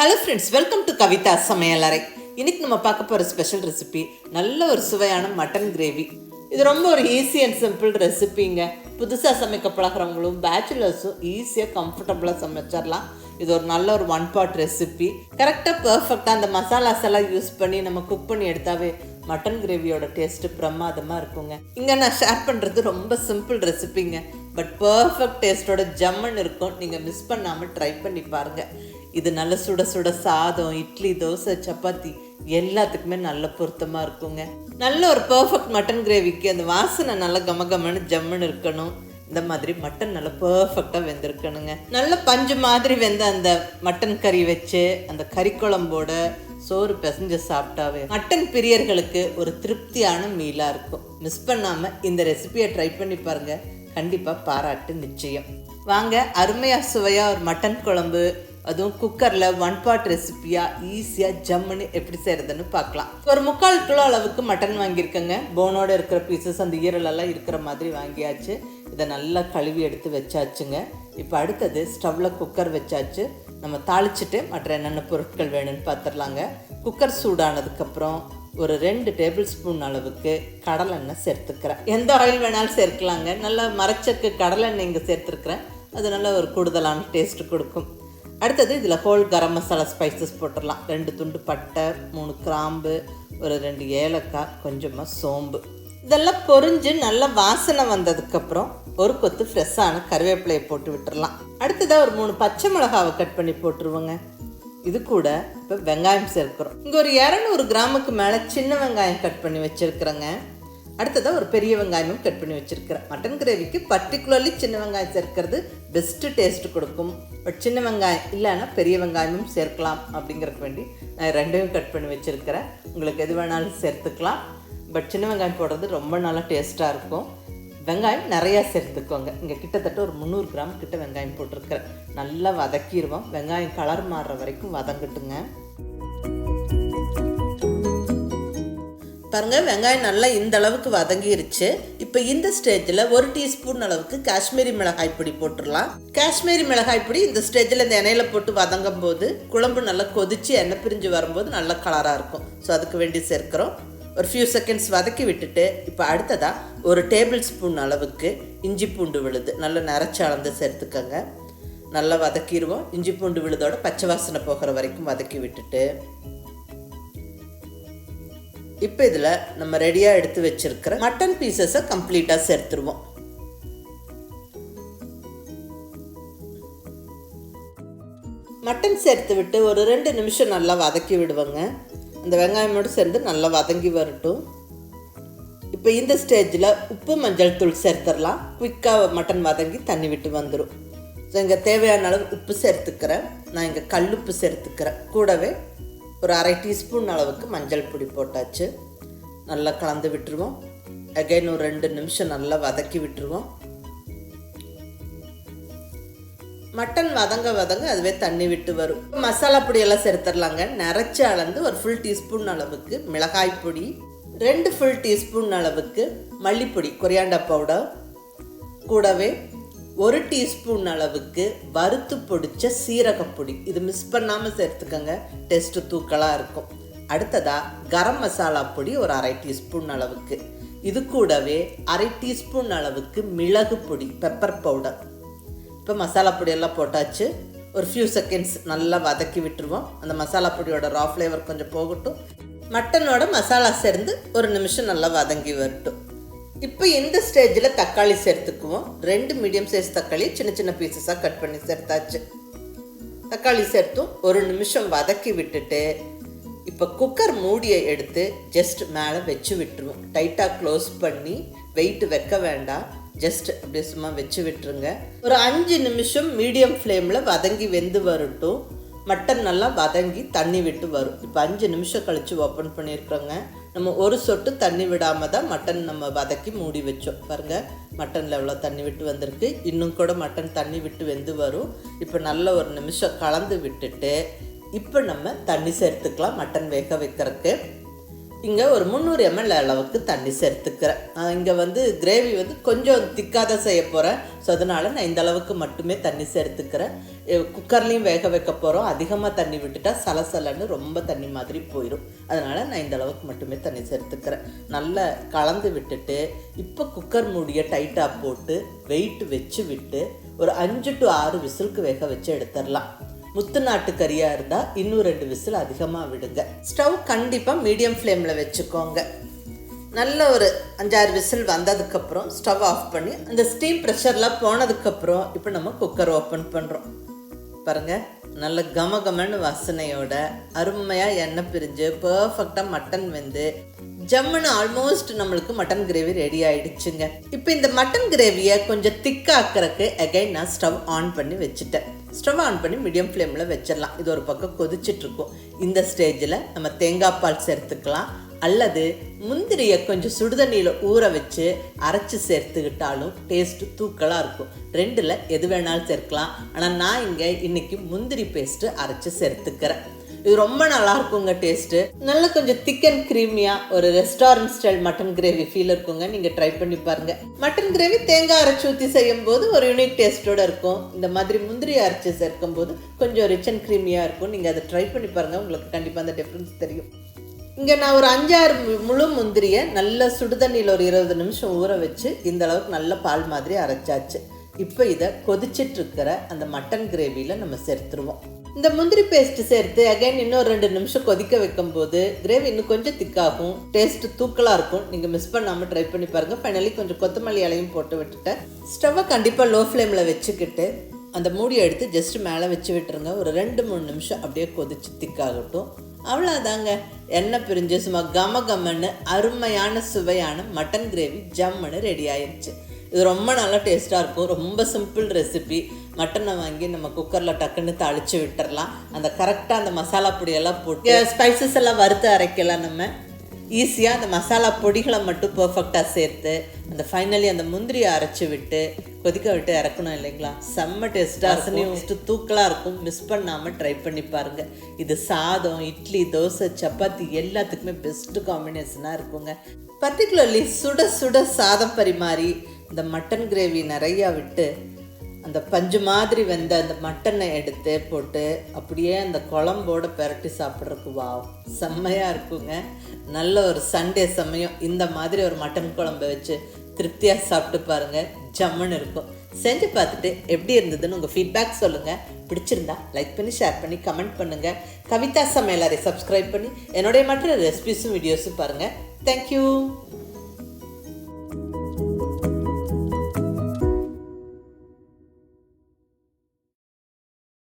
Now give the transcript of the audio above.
Hello friends welcome to Kavitha சமையலறை இன்னைக்கு நம்ம பார்க்க போகிற ஸ்பெஷல் ரெசிபி நல்ல ஒரு சுவையான மட்டன் கிரேவி இது ரொம்ப ஒரு ஈஸி அண்ட் சிம்பிள் ரெசிபிங்க புதுசாக சமைக்க பழகிறவங்களும் பேச்சுலர்ஸும் ஈஸியாக கம்ஃபர்டபுளாக சமைச்சிடலாம். இது ஒரு நல்ல ஒரு ஒன் பாட் ரெசிபி கரெக்டாக பர்ஃபெக்டாக அந்த மசாலாஸ் எல்லாம் யூஸ் பண்ணி நம்ம குக் பண்ணி எடுத்தாவே மட்டன் கிரேவியோட டேஸ்ட்டு பிரமாதமாக இருக்குங்க. இங்கே நான் ஷேர் பண்ணுறது ரொம்ப சிம்பிள் ரெசிபிங்க பட் பர்ஃபெக்ட் டேஸ்ட்டோட ஜம்மன் இருக்கும். நீங்கள் மிஸ் பண்ணாமல் ட்ரை பண்ணி பாருங்கள் இது நல்ல சுட சுட சாதம் இட்லி தோசை சப்பாத்தி எல்லாத்துக்குமே நல்ல பொருத்தமாக இருக்குங்க. நல்ல ஒரு பர்ஃபெக்ட் மட்டன் கிரேவிக்கு அந்த வாசனை நல்லா கமகமன்னு ஜம்முன்னு இருக்கணும். இந்த மாதிரி மட்டன் நல்லா பர்ஃபெக்டாக வெந்திருக்கணுங்க. நல்ல பஞ்சு மாதிரி வெந்த அந்த மட்டன் கறி வச்சு அந்த கறி குழம்போட சோறு பிசைஞ்சு சாப்பிட்டாவே மட்டன் பிரியர்களுக்கு ஒரு திருப்தியான மீலாக இருக்கும். மிஸ் பண்ணாமல் இந்த ரெசிபியை ட்ரை பண்ணி பாருங்கள் கண்டிப்பாக பாராட்டு நிச்சயம். வாங்க அருமையாக சுவையாக ஒரு மட்டன் குழம்பு அதுவும் குக்கரில் ஒன் பாட் ரெசிப்பியாக ஈஸியாக ஜம்முன்னு எப்படி செய்கிறதுன்னு பார்க்கலாம். ஒரு முக்கால் கிலோ அளவுக்கு மட்டன் வாங்கியிருக்கேங்க. போனோட இருக்கிற பீசஸ் அந்த ஈரலெல்லாம் இருக்கிற மாதிரி வாங்கியாச்சு. இதை நல்லா கழுவி எடுத்து வச்சாச்சுங்க. இப்போ அடுத்தது ஸ்டவ்வில் குக்கர் வச்சாச்சு. நம்ம தாளிச்சிட்டு மற்ற என்னென்ன பொருட்கள் வேணும்னு பார்த்துடலாங்க. குக்கர் சூடானதுக்கப்புறம் ஒரு ரெண்டு டேபிள் ஸ்பூன் அளவுக்கு கடலெண்ணெய் சேர்த்துக்கிறேன். எந்த ஆயில் வேணாலும் சேர்க்கலாங்க. நல்லா மரச்சக்கு கடலெண்ணெய் இங்கே சேர்த்துருக்குறேன். அது நல்ல ஒரு கூடுதலான டேஸ்ட் கொடுக்கும். அடுத்தது இதில் ஹோல் கரம் மசாலா ஸ்பைசஸ் போட்டுடலாம் ரெண்டு துண்டு பட்டை மூணு கிராம்பு ஒரு ரெண்டு ஏலக்காய் கொஞ்சமாக சோம்பு. இதெல்லாம் பொறிஞ்சு நல்ல வாசனை வந்ததுக்கப்புறம் ஒரு கொத்து ஃப்ரெஷ்ஷான கருவேப்பிலையை போட்டு விட்டுடலாம் அடுத்ததாக ஒரு மூணு பச்சை மிளகாவை கட் பண்ணி போட்டுருவோங்க. இது கூட இப்போ வெங்காயம் சேர்க்குறோம். இங்கே ஒரு இரநூறு கிராமுக்கு மேலே சின்ன வெங்காயம் கட் பண்ணி வச்சுருக்குறேங்க. அடுத்ததாக ஒரு பெரிய வெங்காயமும் கட் பண்ணி வச்சுருக்கிறேன். மட்டன் கிரேவிக்கு பர்டிகுலர்லி சின்ன வெங்காயம் சேர்க்கறது பெஸ்ட்டு டேஸ்ட் கொடுக்கும். பட் சின்ன வெங்காயம் இல்லைன்னா பெரிய வெங்காயமும் சேர்க்கலாம் அப்படிங்கிறதுக்கு வேண்டி நான் ரெண்டையும் கட் பண்ணி வச்சுருக்கிறேன். உங்களுக்கு எது வேணாலும் சேர்த்துக்கலாம். பட் சின்ன வெங்காயம் போடுறது ரொம்ப நல்லா டேஸ்ட்டாக இருக்கும். வெங்காயம் நிறையா சேர்த்துக்கோங்க. இங்கே கிட்டத்தட்ட ஒரு முந்நூறு கிராம் கிட்ட வெங்காயம் போட்டிருக்கிறேன். நல்லா வதக்கிடுவோம் வெங்காயம் கலர் மாறுற வரைக்கும் வதங்கட்டுங்க. பாருங்க வெங்காயம் நல்லா இந்த அளவுக்கு வதங்கிருச்சு. இப்போ இந்த ஸ்டேஜில் ஒரு டீஸ்பூன் அளவுக்கு காஷ்மீரி மிளகாய் பொடி போட்டுடலாம். காஷ்மீரி மிளகாய் பொடி இந்த ஸ்டேஜில் இந்த எண்ணெயில் போட்டு வதங்கும் போது குழம்பு நல்லா கொதிச்சு எண்ணெய் பிரிஞ்சு வரும்போது நல்ல கலராக இருக்கும். ஸோ அதுக்கு வேண்டி சேர்க்குறோம். ஒரு ஃபியூ செகண்ட்ஸ் வதக்கி விட்டுட்டு இப்போ அடுத்ததாக ஒரு டேபிள் ஸ்பூன் அளவுக்கு இஞ்சி பூண்டு விழுது. நல்லா நிறச்சி அளந்து சேர்த்துக்கோங்க. நல்லா வதக்கிடுவோம். இஞ்சி பூண்டு விழுதோட பச்சை வாசனை போகிற வரைக்கும் வதக்கி விட்டுட்டு. இப்போ இதில் நம்ம ரெடியாக எடுத்து வச்சிருக்கிற மட்டன் பீசஸை கம்ப்ளீட்டாக சேர்த்துருவோம். மட்டன் சேர்த்து விட்டு ஒரு ரெண்டு நிமிஷம் நல்லா வதக்கி விடுவோங்க. அந்த வெங்காயமோடு சேர்ந்து நல்லா வதங்கி வரட்டும். இப்போ இந்த ஸ்டேஜில் உப்பு மஞ்சள் தூள் சேர்த்துடலாம். குயிக்காக மட்டன் வதங்கி தண்ணி விட்டு வந்துடும் ஸோ இங்கே தேவையான அளவு உப்பு சேர்த்துக்கிறேன். நான் இங்கே கல்லுப்பு சேர்த்துக்கிறேன். கூடவே ஒரு அரை டீஸ்பூன் அளவுக்கு மஞ்சள் பொடி போட்டாச்சு. நல்லா கலந்து விட்டுருவோம். அகைன் ஒரு ரெண்டு நிமிஷம் நல்லா வதக்கி விட்டுருவோம். மட்டன் வதங்க வதங்க அதுவே தண்ணி விட்டு வரும். மசாலா பொடியெல்லாம் சேர்த்துடலாங்க. நிறச்சி அளந்து ஒரு ஃபுல் டீஸ்பூன் அளவுக்கு மிளகாய் பொடி ரெண்டு ஃபுல் டீஸ்பூன் அளவுக்கு மல்லிப்பொடி கொரியாண்டா பவுடர் கூடவே ஒரு டீஸ்பூன் அளவுக்கு வறுத்து பொடிச்ச சீரகப்பொடி இது மிஸ் பண்ணாமல் சேர்த்துக்கோங்க. டேஸ்ட்டு தூக்கலாக இருக்கும். அடுத்ததாக கரம் மசாலா பொடி ஒரு அரை டீஸ்பூன் அளவுக்கு. இது கூடவே அரை டீஸ்பூன் அளவுக்கு மிளகு பொடி பெப்பர் பவுடர் இப்போ மசாலா பொடியெல்லாம் போட்டாச்சு. ஒரு ஃபியூ செகண்ட்ஸ் நல்லா வதக்கி விட்டுருவோம். அந்த மசாலா பொடியோட ரா ஃப்ளேவர் கொஞ்சம் போகட்டும். மட்டனோட மசாலா சேர்ந்து ஒரு நிமிஷம் நல்லா வதங்கி வரட்டும். இப்போ இந்த ஸ்டேஜில் தக்காளி சேர்த்துக்குவோம். ரெண்டு மீடியம் சைஸ் தக்காளி சின்ன சின்ன பீசஸாக கட் பண்ணி சேர்த்தாச்சு. தக்காளி சேர்த்தும் ஒரு நிமிஷம் வதக்கி விட்டுட்டு இப்போ குக்கர் மூடியை எடுத்து ஜஸ்ட் மேலே வச்சு விட்டுருவோம். டைட்டாக க்ளோஸ் பண்ணி வெயிட் வைக்க வேண்டாம். ஜஸ்ட் அப்படியே சும்மா வச்சு விட்டுருங்க. ஒரு அஞ்சு நிமிஷம் மீடியம் ஃப்ளேமில் வதங்கி வெந்து வரட்டும். மட்டன் நல்லா வதங்கி தண்ணி விட்டு வரும். இப்போ அஞ்சு நிமிஷம் கழித்து ஓப்பன் பண்ணியிருக்கிறோங்க. நம்ம ஒரு சொட்டு தண்ணி விடாமல் தான் மட்டன் நம்ம வதக்கி மூடி வச்சோம். பாருங்கள் மட்டனில் எவ்வளோ தண்ணி விட்டு வந்திருக்கு. இன்னும் கூட மட்டன் தண்ணி விட்டு வெந்து வரும். இப்போ நல்ல ஒரு நிமிஷம் கலந்து விட்டுட்டு இப்போ நம்ம தண்ணி சேர்த்துக்கலாம் மட்டன் வேக வைக்கிறதுக்கு. இங்கே ஒரு முந்நூறு எம்எல் அளவுக்கு தண்ணி சேர்த்துக்கிறேன். இங்கே வந்து கிரேவி வந்து கொஞ்சம் திக்காக செய்ய போகிறேன் ஸோ அதனால் நான் இந்த அளவுக்கு மட்டுமே தண்ணி சேர்த்துக்கிறேன். குக்கர்லேயும் வேக வைக்க போகிறோம் அதிகமாக தண்ணி விட்டுட்டா சலசலன்னு ரொம்ப தண்ணி மாதிரி போயிடும் அதனால் நான் இந்த அளவுக்கு மட்டுமே தண்ணி சேர்த்துக்கிறேன். நல்லா கலந்து விட்டுட்டு இப்போ குக்கர் மூடியை டைட்டாக போட்டு வெயிட் வச்சு விட்டு ஒரு அஞ்சு டு ஆறு விசிலுக்கு வேக வச்சு எடுத்துடலாம். முத்து நாட்டு கறியாக இருந்தால் இன்னும் ரெண்டு விசில் அதிகமாக விடுங்க. ஸ்டவ் கண்டிப்பாக மீடியம் ஃப்ளேமில் வச்சுக்கோங்க. நல்ல ஒரு அஞ்சாறு விசில் வந்ததுக்கப்புறம் ஸ்டவ் ஆஃப் பண்ணி அந்த ஸ்டீம் ப்ரெஷர்லாம் போனதுக்கப்புறம் இப்போ நம்ம குக்கர் ஓப்பன் பண்ணுறோம் பாருங்கள் நல்ல கம கமன்னு வாசனையோட அருமையாக எண்ணெய் பிரிஞ்சு பர்ஃபெக்டாக மட்டன் வெந்து ஜம்முன்னு ஆல்மோஸ்ட் நம்மளுக்கு மட்டன் கிரேவி ரெடி ஆயிடுச்சுங்க. இப்போ இந்த மட்டன் கிரேவியை கொஞ்சம் திக்காக்கிறதுக்கு அகைன் நான் ஸ்டவ் ஆன் பண்ணி வச்சுட்டேன். ஸ்டவ் ஆன் பண்ணி மீடியம் ஃப்ளேமில் வச்சிடலாம். இது ஒரு பக்கம் கொதிச்சிட்டு இருக்கும் இந்த ஸ்டேஜில் நம்ம தேங்காய் பால் சேர்த்துக்கலாம். அல்லது முந்திரியை கொஞ்சம் சுடுதண்ணியில் ஊற வச்சு அரைச்சி சேர்த்துக்கிட்டாலும் டேஸ்ட்டு தூக்கலாக இருக்கும். ரெண்டில் எது வேணாலும் சேர்க்கலாம். ஆனால் நான் இங்கே இன்றைக்கி முந்திரி பேஸ்ட்டு அரைச்சி சேர்த்துக்கிறேன். இது ரொம்ப நல்லா இருக்குங்க டேஸ்ட்டு. நல்ல கொஞ்சம் திக் அண்ட் க்ரீமியாக ஒரு restaurant style mutton gravy feel இருக்குங்க. நீங்கள் ட்ரை பண்ணி பாருங்கள் மட்டன் கிரேவி தேங்காய் அரைச்சி ஊற்றி செய்யும் போது ஒரு யூனிக் டேஸ்ட்டோட இருக்கும். இந்த மாதிரி முந்திரி அரைச்சி சேர்க்கும் போது கொஞ்சம் ரிச் அண்ட் க்ரீமியாக இருக்கும். நீங்கள் அதை ட்ரை பண்ணி பாருங்கள் உங்களுக்கு கண்டிப்பாக அந்த டிஃப்ரென்ஸ் தெரியும். இங்கே நான் ஒரு அஞ்சாறு முழு முந்திரியை நல்ல சுடுதண்ணியில் ஒரு இருபது நிமிஷம் ஊற வச்சு இந்த அளவுக்கு நல்ல பால் மாதிரி அரைச்சாச்சு. இப்போ இதை கொதிச்சிட்ருக்கிற அந்த மட்டன் கிரேவியில் நம்ம சேர்த்துருவோம். இந்த முந்திரி பேஸ்ட் சேர்த்து அகைன் இன்னும் ரெண்டு நிமிஷம் கொதிக்க வைக்கும் போது கிரேவி இன்னும் கொஞ்சம் திக்காகும் டேஸ்ட் தூக்கலாக இருக்கும். நீங்கள் மிஸ் பண்ணாமல் ட்ரை பண்ணி பாருங்கள் ஃபைனலி கொஞ்சம் கொத்தமல்லி இலையும் போட்டு விட்டுட்டேன் ஸ்டவ்வை கண்டிப்பாக லோ ஃப்ளேமில் வச்சுக்கிட்டு அந்த மூடியை எடுத்து ஜஸ்ட் மேலே வச்சு விட்டுருங்க. ஒரு ரெண்டு மூணு நிமிஷம் அப்படியே கொதிச்சு திக்காகட்டும் அவ்வளோதாங்க எண்ணெய் பிரிஞ்சு சும்மா கம கமன்னு அருமையான சுவையான மட்டன் கிரேவி ஜம்முன்னு ரெடி ஆயிடுச்சு இது ரொம்ப நல்லா டேஸ்ட்டாக இருக்கும். ரொம்ப சிம்பிள் ரெசிபி. மட்டனை வாங்கி நம்ம குக்கரில் டக்குன்னு தாளித்து விட்டுறலாம். அந்த கரெக்டாக அந்த மசாலா பொடியெல்லாம் போட்டு ஸ்பைசஸ் எல்லாம் வறுத்து அரைக்கலாம் நம்ம. ஈஸியாக அந்த மசாலா பொடிகளை மட்டும் பர்ஃபெக்டாக சேர்த்து அந்த ஃபைனலி அந்த முந்திரியை அரைச்சி விட்டு கொதிக்க விட்டு இறக்கணும் இல்லைங்களா? செம்ம டேஸ்ட்டாக இருக்கும். தூக்கலாக இருக்கும். மிஸ் பண்ணாமல் ட்ரை பண்ணி பாருங்கள் இது சாதம் இட்லி தோசை சப்பாத்தி எல்லாத்துக்குமே பெஸ்ட்டு காம்பினேஷனாக இருக்குங்க. பர்டிகுலர்லி சுட சுட சாதம் பரிமாறி இந்த மட்டன் கிரேவி நிறையா விட்டு அந்த பஞ்சு மாதிரி வெந்த அந்த மட்டனை எடுத்து போட்டு அப்படியே அந்த குழம்போடு பெரட்டி சாப்பிட்றதுக்கு வாவ். செம்மையாக இருக்குங்க. நல்ல ஒரு சண்டே சமயம். இந்த மாதிரி ஒரு மட்டன் குழம்பு வச்சு திருப்தியாக சாப்பிட்டு பாருங்கள் ஜம்முன்னு இருக்கும். செஞ்சு பார்த்துட்டு எப்படி இருந்ததுன்னு உங்கள் ஃபீட்பேக் சொல்லுங்கள் பிடிச்சிருந்தா லைக் பண்ணி ஷேர் பண்ணி கமெண்ட் பண்ணுங்கள் கவிதா சமையலரை சப்ஸ்கிரைப் பண்ணி என்னுடைய மற்ற ரெசிபிஸும் வீடியோஸும் பாருங்கள் தேங்க்யூ